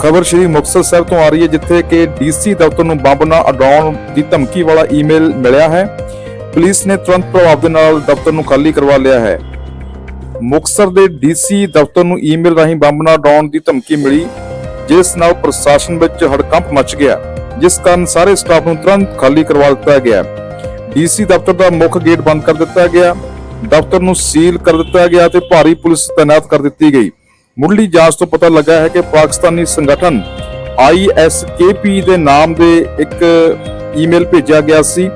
ਖਬਰ ਸ਼੍ਰੀ ਮੁਕਤਸਰ ਸਾਹਿਬ ਤੋਂ ਆ ਰਹੀ ਹੈ, ਜਿੱਥੇ ਕਿ ਡੀਸੀ ਦਫ਼ਤਰ ਨੂੰ ਬੰਬ ਨਾਲ ਉਡਾਉਣ ਦੀ ਧਮਕੀ ਵਾਲਾ ਈਮੇਲ ਮਿਲਿਆ ਹੈ। ਪੁਲਿਸ ਨੇ ਤੁਰੰਤ ਪ੍ਰਭਾਵ ਦੇ ਨਾਲ ਦਫ਼ਤਰ ਨੂੰ ਖਾਲੀ ਕਰਵਾ ਲਿਆ ਹੈ। ਮੁਕਤਸਰ ਦੇ ਡੀਸੀ ਦਫ਼ਤਰ ਨੂੰ ਈਮੇਲ ਰਾਹੀਂ ਬੰਬ ਨਾਲ ਉਡਾਉਣ ਦੀ ਧਮਕੀ ਮਿਲੀ, ਜਿਸ ਨਾਲ ਪ੍ਰਸ਼ਾਸਨ ਵਿੱਚ ਹੜਕੰਪ ਮਚ ਗਿਆ, ਜਿਸ ਕਾਰਨ ਸਾਰੇ ਸਟਾਫ ਨੂੰ ਤੁਰੰਤ ਖਾਲੀ ਕਰਵਾ ਦਿੱਤਾ ਗਿਆ। ਡੀਸੀ ਦਫ਼ਤਰ ਦਾ ਮੁੱਖ ਗੇਟ ਬੰਦ ਕਰ ਦਿੱਤਾ ਗਿਆ, ਦਫ਼ਤਰ ਨੂੰ ਸੀਲ ਕਰ ਦਿੱਤਾ ਗਿਆ ਤੇ ਭਾਰੀ ਪੁਲਿਸ ਤਾਇਨਾਤ ਕਰ ਦਿੱਤੀ ਗਈ। ਮੁੱਢਲੀ ਜਾਂਚ ਤੋਂ ਪਤਾ ਲੱਗਾ ਹੈ ਕਿ ਪਾਕਿਸਤਾਨੀ ਸੰਗਠਨ ISKP ਦੇ ਨਾਮ ਦੇ ਇੱਕ ਈਮੇਲ ਭੇਜਿਆ ਗਿਆ ਸੀ,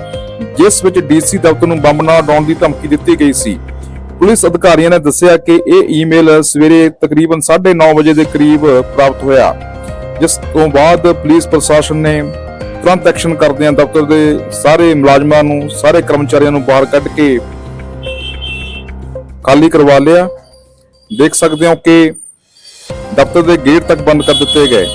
ਜਿਸ ਵਿੱਚ ਡੀਸੀ ਦਫ਼ਤਰ ਨੂੰ ਬੰਬ ਨਾ ਡਾਉਣ ਦੀ ਧਮਕੀ ਦਿੱਤੀ ਗਈ ਸੀ। ਪੁਲਿਸ ਅਧਿਕਾਰੀਆਂ ਨੇ ਦੱਸਿਆ ਕਿ ਇਹ ਈਮੇਲ ਸਵੇਰੇ ਤਕਰੀਬਨ 9:30 ਵਜੇ ਦੇ ਕਰੀਬ ਪ੍ਰਾਪਤ ਹੋਇਆ, ਜਿਸ ਤੋਂ ਬਾਅਦ ਪੁਲਿਸ ਪ੍ਰਸ਼ਾਸਨ ਨੇ ਤੁਰੰਤ ਐਕਸ਼ਨ ਕਰਦਿਆਂ ਦਫ਼ਤਰ ਦੇ ਸਾਰੇ ਮੁਲਾਜ਼ਮਾਂ ਨੂੰ, ਸਾਰੇ ਕਰਮਚਾਰੀਆਂ ਨੂੰ ਬਾਹਰ ਕੱਢ ਕੇ ਖਾਲੀ ਕਰਵਾ ਲਿਆ। ਦੇਖ ਸਕਦੇ ਹੋ ਕਿ ਦਫ਼ਤਰ ਦੇ ਗੇਟ ਤੱਕ ਬੰਦ ਕਰ ਦਿੱਤੇ ਗਏ।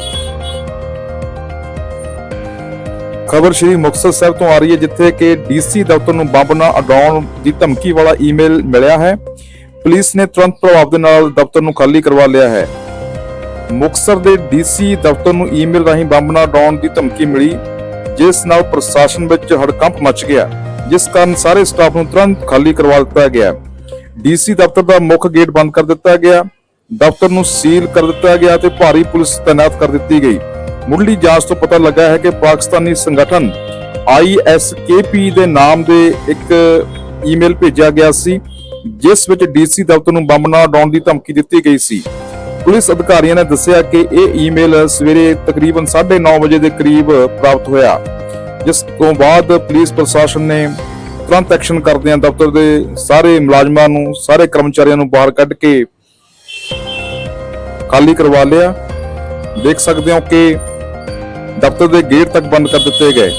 ਖਬਰ ਸ਼੍ਰੀ ਮੁਕਤਸਰ ਸਾਹਿਬ ਤੋਂ ਆ ਰਹੀ ਹੈ, ਜਿੱਥੇ ਕਿ ਡੀਸੀ ਦਫ਼ਤਰ ਨੂੰ ਬੰਬ ਨਾਲ ਅਡਾਉਣ ਦੀ ਧਮਕੀ ਵਾਲਾ ਈਮੇਲ ਮਿਲਿਆ ਹੈ। ਪੁਲਿਸ ਨੇ ਤੁਰੰਤ ਪ੍ਰਭਾਵ ਦੇ ਨਾਲ ਦਫ਼ਤਰ ਨੂੰ ਖਾਲੀ ਕਰਵਾ ਲਿਆ ਹੈ। ਮੁਕਤਸਰ ਦੇ ਡੀਸੀ ਦਫ਼ਤਰ ਨੂੰ ਈਮੇਲ ਰਾਹੀਂ ਬੰਬ ਨਾਲ ਉਡਾਉਣ ਦੀ ਧਮਕੀ ਮਿਲੀ, ਜਿਸ ਨਾਲ ਪ੍ਰਸ਼ਾਸਨ ਵਿੱਚ ਹੜਕੰਪ ਮਚ ਗਿਆ, ਜਿਸ ਕਾਰਨ ਸਾਰੇ ਸਟਾਫ ਨੂੰ ਤੁਰੰਤ ਖਾਲੀ ਕਰਵਾ ਦਿੱਤਾ ਗਿਆ। ਡੀਸੀ ਦਫ਼ਤਰ ਦਾ ਮੁੱਖ ਗੇਟ ਬੰਦ ਕਰ ਦਿੱਤਾ ਗਿਆ। ਦਫ਼ਤਰ ਨੂੰ ਸੀਲ ਕਰ ਦਿੱਤਾ ਗਿਆ ਤੇ ਭਾਰੀ ਪੁਲਿਸ ਤਾਇਨਾਤ ਕਰ ਦਿੱਤੀ ਗਈ। ਮੁੱਢਲੀ ਜਾਂਚ ਤੋਂ ਪਤਾ ਲੱਗਾ ਹੈ ਕਿ ਪਾਕਿਸਤਾਨੀ ਸੰਗਠਨ ISKP ਦੇ ਨਾਮ ਦੇ ਇੱਕ ਈਮੇਲ ਭੇਜਿਆ ਗਿਆ ਸੀ, ਜਿਸ ਵਿੱਚ ਡੀਸੀ ਦਫ਼ਤਰ ਨੂੰ ਬੰਬ ਨਾ ਡਾਉਣ ਦੀ ਧਮਕੀ ਦਿੱਤੀ ਗਈ ਸੀ। ਪੁਲਿਸ ਅਧਿਕਾਰੀਆਂ ਨੇ ਦੱਸਿਆ ਕਿ ਇਹ ਈਮੇਲ ਸਵੇਰੇ ਤਕਰੀਬਨ 9:30 ਵਜੇ ਦੇ ਕਰੀਬ ਪ੍ਰਾਪਤ ਹੋਇਆ, ਜਿਸ ਤੋਂ ਬਾਅਦ ਪੁਲਿਸ ਪ੍ਰਸ਼ਾਸਨ ਨੇ ਤੁਰੰਤ ਐਕਸ਼ਨ ਕਰਦਿਆਂ ਦਫ਼ਤਰ ਦੇ ਸਾਰੇ ਮੁਲਾਜ਼ਮਾਂ ਨੂੰ, ਸਾਰੇ ਕਰਮਚਾਰੀਆਂ ਨੂੰ ਬਾਹਰ ਕੱਢ ਕੇ ਖਾਲੀ ਕਰਵਾ ਲਿਆ। ਦੇਖ ਸਕਦੇ ਹੋ ਕਿ ਦਫ਼ਤਰ ਦੇ ਗੇਟ ਤੱਕ ਬੰਦ ਕਰ ਦਿੱਤੇ ਗਏ।